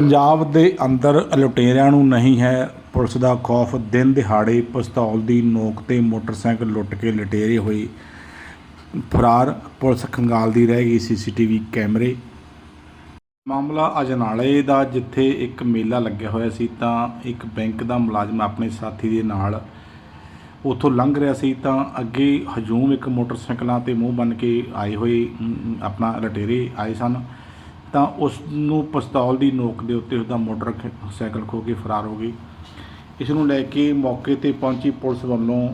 ਪੰਜਾਬ ਦੇ ਅੰਦਰ ਲੁਟੇਰਿਆਂ ਨੂੰ ਨਹੀਂ ਹੈ ਪੁਲਿਸ ਦਾ ਖੌਫ। ਦਿਨ ਦਿਹਾੜੇ ਪਿਸਤੌਲ ਦੀ ਨੋਕ ਤੇ ਮੋਟਰਸਾਈਕਲ ਲੁੱਟ ਕੇ ਲੁਟੇਰੇ ਹੋਏ। ਫਰਾਰ ਪੁਲਿਸ ਖੰਗਾਲ ਦੀ ਰਹਿ ਗਈ ਸੀਸੀਟੀਵੀ ਕੈਮਰੇ। ਮਾਮਲਾ ਅਜਨਾਲੇ ਦਾ, ਜਿੱਥੇ ਇੱਕ ਮੇਲਾ ਲੱਗਿਆ ਹੋਇਆ ਸੀ ਤਾਂ ਇੱਕ ਬੈਂਕ ਦਾ ਮੁਲਾਜ਼ਮ ਆਪਣੇ ਸਾਥੀ ਦੇ ਨਾਲ ਉੱਥੋਂ ਲੰਘ ਰਿਹਾ ਸੀ ਤਾਂ ਅੱਗੇ ਹਜੂਮ ਇੱਕ ਮੋਟਰਸਾਈਕਲਾਂ ਤੇ ਮੂੰਹ ਬੰਨ ਕੇ ਆਏ ਹੋਏ ਆਪਣਾ ਲਟੇਰੇ ਆਏ ਸਨ। ਤਾਂ ਉਸ ਨੂੰ ਪਿਸਤੌਲ ਦੀ ਨੋਕ ਦੇ ਉੱਤੇ ਉਸਦਾ ਮੋਟਰਸਾਈਕਲ ਖੋ ਕੇ ਫਰਾਰ ਹੋ ਗਈ। ਇਸ ਨੂੰ ਲੈ ਕੇ ਮੌਕੇ ਤੇ ਪਹੁੰਚੀ ਪੁਲਿਸ ਵੱਲੋਂ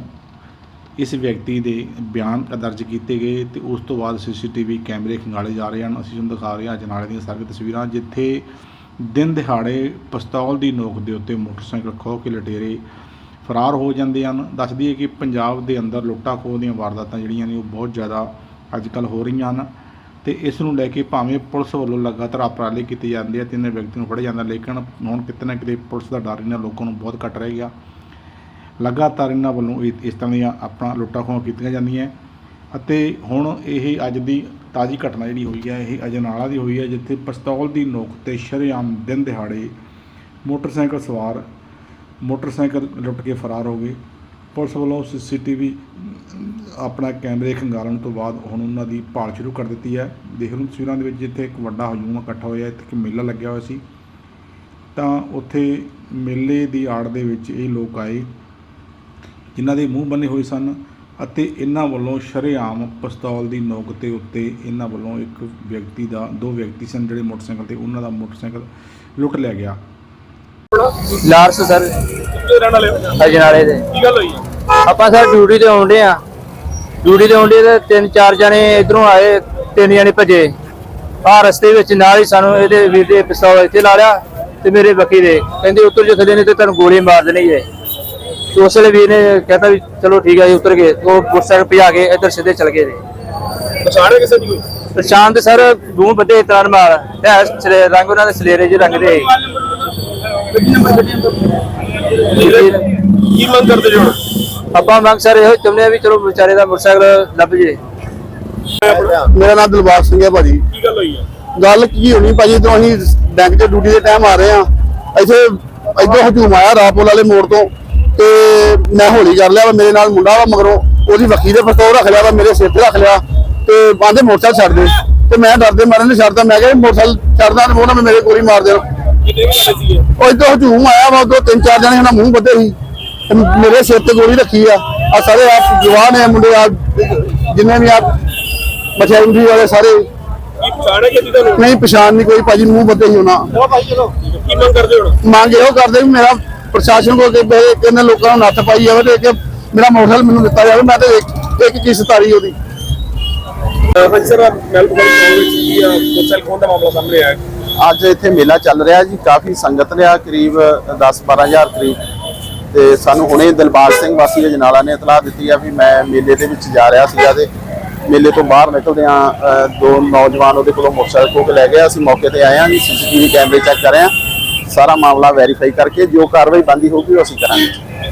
ਇਸ ਵਿਅਕਤੀ ਦੇ ਬਿਆਨ ਦਰਜ ਕੀਤੇ ਗਏ ਤੇ ਉਸ ਤੋਂ ਬਾਅਦ ਸੀਸੀਟੀਵੀ ਕੈਮਰੇ ਖੰਗਾਲੇ ਜਾ ਰਹੇ ਹਨ। ਅਸੀਂ ਤੁਹਾਨੂੰ ਦਿਖਾ ਰਹੇ ਹਾਂ ਅਜਨਾਲੇ ਦੀਆਂ ਸਾਰੀਆਂ ਤਸਵੀਰਾਂ, ਜਿੱਥੇ ਦਿਨ ਦਿਹਾੜੇ ਪਿਸਤੌਲ ਦੀ ਨੋਕ ਦੇ ਉੱਤੇ ਮੋਟਰਸਾਈਕਲ ਖੋਹ ਕੇ ਲਟੇਰੇ ਫਰਾਰ ਹੋ ਜਾਂਦੇ ਹਨ। ਦੱਸ ਦਈਏ ਕਿ ਪੰਜਾਬ ਦੇ ਅੰਦਰ ਲੁੱਟਾਂ ਖੋਹ ਦੀਆਂ ਵਾਰਦਾਤਾਂ ਜਿਹੜੀਆਂ ਨੇ ਉਹ ਬਹੁਤ ਜ਼ਿਆਦਾ ਅੱਜ ਕੱਲ੍ਹ ਹੋ ਰਹੀਆਂ ਹਨ। ਤੇ ਇਸ ਨੂੰ ਲੈ ਕੇ ਭਾਵੇਂ ਪੁਲਿਸ ਵੱਲੋਂ ਲਗਾਤਾਰ ਉਪਰਾਲੇ ਕੀਤੇ ਜਾਂਦੇ ਆ ਤੇ ਇਹਨਾਂ ਵਿਅਕਤੀ ਨੂੰ ਫੜਿਆ ਜਾਂਦਾ, ਲੇਕਿਨ ਹੁਣ ਕਿਤੇ ਨਾ ਕਿਤੇ ਪੁਲਿਸ ਦਾ ਡਰ ਇਹਨਾਂ ਲੋਕਾਂ ਨੂੰ ਬਹੁਤ ਘੱਟ ਰਹਿ ਗਿਆ। ਲਗਾਤਾਰ ਇਹਨਾਂ ਵੱਲੋਂ ਇਹ- ਇਸ ਤਰ੍ਹਾਂ ਦੀਆਂ ਆਪਣਾ ਲੁੱਟਾਂ ਖੋਹਾਂ ਕੀਤੀਆਂ ਜਾਂਦੀਆਂ ਅਤੇ ਹੁਣ ਇਹ ਅੱਜ ਦੀ ਤਾਜ਼ੀ ਘਟਨਾ ਜਿਹੜੀ ਹੋਈ ਹੈ ਇਹ ਅਜਨਾਲਾ ਦੀ ਹੋਈ ਹੈ ਜਿੱਥੇ ਪਿਸਤੌਲ ਦੀ ਨੋਕ ਤੇ ਸ਼ਰੇਆਮ ਦਿਨ ਦਿਹਾੜੇ ਮੋਟਰਸਾਈਕਲ ਸਵਾਰ ਮੋਟਰਸਾਈਕਲ ਲੁੱਟ ਕੇ ਫਰਾਰ ਹੋ ਗਏ। ਪੁਲਿਸ ਵੱਲੋਂ ਸੀਸੀਟੀਵੀ ਆਪਣਾ ਕੈਮਰੇ ਖੰਗਾਲਣ ਤੋਂ ਬਾਅਦ ਹੁਣ ਉਹਨਾਂ ਦੀ ਭਾਲ ਸ਼ੁਰੂ ਕਰ ਦਿੱਤੀ ਹੈ। ਦੇਖ ਲਓ ਤਸਵੀਰਾਂ ਦੇ ਵਿੱਚ ਜਿੱਥੇ ਇੱਕ ਵੱਡਾ ਹਜੂਮ ਇਕੱਠਾ ਹੋਇਆ, ਇੱਥੇ ਇੱਕ ਮੇਲਾ ਲੱਗਿਆ ਹੋਇਆ ਸੀ। ਤਾਂ ਉੱਥੇ ਮੇਲੇ ਦੀ ਆੜ ਦੇ ਵਿੱਚ ਇਹ ਲੋਕ ਆਏ, ਜਿਨ੍ਹਾਂ ਦੇ ਮੂੰਹ ਬੰਨੇ ਹੋਏ ਸਨ ਅਤੇ ਇਹਨਾਂ ਵੱਲੋਂ ਸ਼ਰੇਆਮ ਪਿਸਤੌਲ ਦੀ ਨੋਕ ਤੇ ਉੱਤੇ ਇਹਨਾਂ ਵੱਲੋਂ ਇੱਕ ਵਿਅਕਤੀ ਦਾ, ਦੋ ਵਿਅਕਤੀ ਸਨ ਜਿਹੜੇ ਮੋਟਰਸਾਈਕਲ ਤੇ, ਉਹਨਾਂ ਦਾ ਮੋਟਰਸਾਈਕਲ ਲੁੱਟ ਲਿਆ ਗਿਆ। ਲਾਰਸ ਸਰ। ਕਿੱਥੇ ਰਹਿਣ ਵਾਲੇ ਹੋ? ਅਜਨਾਲੇ ਦੇ। ਕੀ ਗੱਲ ਹੋਈ? ਆਪਾਂ ਸਰ ਡਿਊਟੀ ਤੇ ਆਉਂਦੇ ਆ ਡਿਊਟੀ ਤੇ ਆਉਂਦੇ ਤੇ ਤਿੰਨ ਚਾਰ ਜਣੇ ਇਧਰੋਂ ਆਏ ਤਿੰਨ ਜਣੇ ਭੱਜੇ। ਆ ਰਸਤੇ ਵਿੱਚ ਨਾਲ ਹੀ ਸਾਨੂੰ ਇਹਦੇ ਵੀਰ ਦੇ ਪਿਸਤੌਲ ਇੱਥੇ ਲਾ ਲਿਆ ਤੇ ਮੇਰੇ ਬੱਕੀ ਦੇ। ਕਹਿੰਦੇ ਉੱਤਰ ਜੇ ਥੱਲੇ ਨਹੀਂ ਤੇ ਤੁਹਾਨੂੰ ਗੋਲੀ ਮਾਰ ਦੇਣੀ ਹੈ ਤੇ ਉਸ ਵੇਲੇ ਵੀਰ ਨੇ ਕਹਿੰਦਾ ਵੀ ਚਲੋ ਠੀਕ ਹੈ ਜੀ ਉਤਰ ਗਏ। ਉਹ ਮੋਟਰਸਾਈਕਲ ਭਜਾ ਕੇ ਇੱਧਰ ਸਿੱਧੇ ਚਲ ਗਏ ਨੇ। ਪਛਾਣੇ ਕਿਸੇ ਦੀ ਕੋਈ? ਪਛਾਣ ਤੇ ਸਰ ਦੂਹ ਬੱਦੇ ਤਰਨ ਮਾਰ। ਹੈ ਸਲੇ- ਰੰਗ ਉਹਨਾਂ ਦੇ ਸਲੇਰੇ ਜਿਹੇ ਰੰਗ ਦੇ ਕੀ ਮੰਗ ਕਰਦੇ ਜੋ ਆਪਾਂ ਮੰਗ ਸਰ ਇਹੋ ਚਾਹੁੰਦੇ ਆ ਵੀ ਚਲੋ ਵਿਚਾਰੇ ਦਾ ਮੋਟਰਸਾਈਕਲ ਲੱਭ ਜੇ। ਮੇਰਾ ਨਾਮ ਦਿਲਬਾਗ ਸਿੰਘ ਹੈ ਭਾਜੀ। ਕੀ ਗੱਲ ਹੋਈ ਹੈ ਗੱਲ ਕੀ ਹੋਣੀ ਭਾਜੀ ਜਦੋਂ ਅਸੀਂ ਬੈਂਕ 'ਚ ਡਿਊਟੀ ਦੇ ਟਾਈਮ ਆ ਰਹੇ ਆ ਇੱਥੇ ਇੱਧਰ ਹਜੂਮ ਆਇਆ ਰਾਪੋਲ ਵਾਲੇ ਮੋੜ ਤੋਂ ਤੇ ਮੈਂ ਹੌਲੀ ਕਰ ਲਿਆ ਵਾ ਮੇਰੇ ਨਾਲ ਮੁੰਡਾ ਵਾ ਮਗਰੋਂ ਉਹਦੀ ਵਕੀਲ ਦੇ ਪਿਸਤੌਲ ਰੱਖ ਲਿਆ ਵਾ ਮੇਰੇ ਸਿਰ ਤੇ ਰੱਖ ਲਿਆ ਤੇ ਬਾਂਦੇ ਮੋਟਰਸਾਈਕਲ ਛੱਡ ਦੇ। ਤੇ ਮੈਂ ਡਰਦੇ ਮਾਰੇ ਨੇ ਛੱਡਦਾ ਮੈਂ ਕਿਹਾ ਮੋਟਰਸਾਈਕਲ ਛੱਡਦਾ ਤੇ ਉਹ ਨਾ ਮੇਰੇ ਗੋਲੀ ਮਾਰ ਦੇਣ। ਉਹ ਇੱਧਰ ਹਜੂਮ ਆਇਆ ਵਾ ਉਦੋਂ ਤਿੰਨ ਚਾਰ ਜਣੇ ਉਹਨਾਂ ਮੂੰਹ ਬੱਧੇ ਸੀ। ਤੇ ਮੇਰੇ ਸਿਰ ਤੇ ਗੋਲੀ ਰੱਖੀ ਆ। ਆ ਸਾਰੇ ਆਪ ਜਵਾਨ ਹੈ ਮੁੰਡੇ ਆ ਜਿੰਨੇ ਵੀ ਆ ਮਛੇਂਦਰੀ ਵਾਲੇ ਸਾਰੇ। ਨਹੀਂ, ਪਛਾਣ ਨਹੀਂ ਕੋਈ, ਭਾਜੀ ਮੂੰਹ ਬੱਦੇ ਹੀ ਹੋਣਾ ਕੀ ਮੰਗ ਕਰਦੇ ਹੋ ਮੰਗ ਇਹੋ ਕਰਦੇ ਵੀ ਮੇਰਾ ਪ੍ਰਸ਼ਾਸਨ ਕੋਲ ਕਿ ਵੀ ਲੋਕਾਂ ਨੂੰ ਨੱਥ ਪਾਈ ਜਾਵੇ ਤੇ ਕਿ ਮੇਰਾ ਮੋਟਰਸਾਈਕਲ ਮੈਨੂੰ ਦਿੱਤਾ ਜਾਵੇ, ਮੈਂ ਤੇ ਇੱਕ ਕਿਸ਼ਤ ਤਾਰੀ ਉਹਦੀ। ਹਾਂਜੀ ਸਰ ਮੈਲਬੌਰਨ ਵਿੱਚ ਕੀ ਮੋਟਰਸਾਈਕਲ ਖੋਹਣ ਦਾ ਮਾਮਲਾ ਸਾਹਮਣੇ ਆਇਆ। ਅੱਜ ਇੱਥੇ ਮੇਲਾ ਚੱਲ ਰਿਹਾ ਜੀ ਕਾਫੀ ਸੰਗਤ ਰਿਹਾ ਕਰੀਬ 10-12000 ਕਰੀਬ। ਤੇ ਸਾਨੂੰ ਹੁਣੇ ਦਿਲਬਾਗ ਸਿੰਘ ਵਾਸੀ ਅਜਨਾਲਾ ਨੇ ਇਤਲਾਹ ਦਿੱਤੀ ਆ ਵੀ ਮੈਂ ਮੇਲੇ ਦੇ ਵਿੱਚ ਜਾ ਰਿਹਾ ਸੀਗਾ ਤੇ ਮੇਲੇ ਤੋਂ ਬਾਹਰ ਨਿਕਲਦਿਆਂ ਅ, ਦੋ ਨੌਜਵਾਨ ਉਹਦੇ ਕੋਲੋਂ ਮੋਟਰਸਾਈਕਲ ਖੋਹ ਕੇ ਲੈ ਗਏ ਅਸੀਂ ਮੌਕੇ ਤੇ ਆਏ ਹਾਂ ਜੀ ਸੀਸੀਟੀਵੀ ਕੈਮਰੇ ਚੈੱਕ ਕਰ ਰਹੇ ਹਾਂ। ਸਾਰਾ ਮਾਮਲਾ ਵੈਰੀਫਾਈ ਕਰਕੇ ਜੋ ਕਾਰਵਾਈ ਬੰਦੀ ਹੋਊਗੀ ਉਹ ਅਸੀਂ ਕਰਾਂਗੇ।